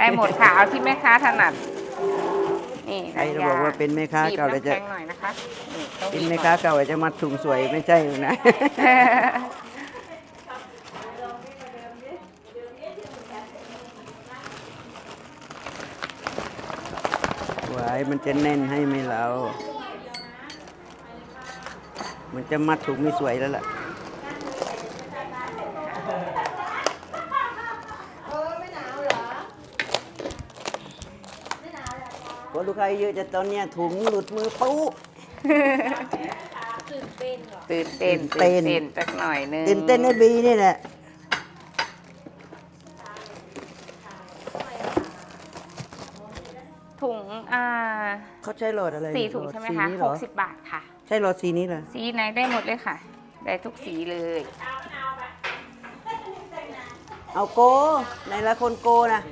ได้หมดค่ะเอาที่แม่ค้าถนัด นี่ใครจะบอกว่าเป็นแม่ค้าบีบเก่าแล้วจะน้ำแข็งหน่อยนะคะนี่ต้องเป็นบีบแม่ก่ค้าอนเก่าจะมัดถุงสวยไม่ใช่หรอกนะหวายมันจะแน่นให้ไหมเรา มันจะมัดถุงไม่สวยแล้วล่ะ พอลูกค้าเยอะจะตอนเนี้ยถุงหลุดมือปุ๊ตื่นเต้นตื่นเต้นเต้นสักหน่อยนึงตื่นเต้นให้บีนี่แหละถุงอ่าเขาใช้โหลดอะไรสี่เนี่ยถุงโลดใช่ไหมสีคะนี้เหหรกอสิบบาทค่ะ ใช่โหลดสีนี้เหรอสีไหนได้หมดเลยค่ะ ได้ทุกสีเลย เอาโกไหนละคนโกนะ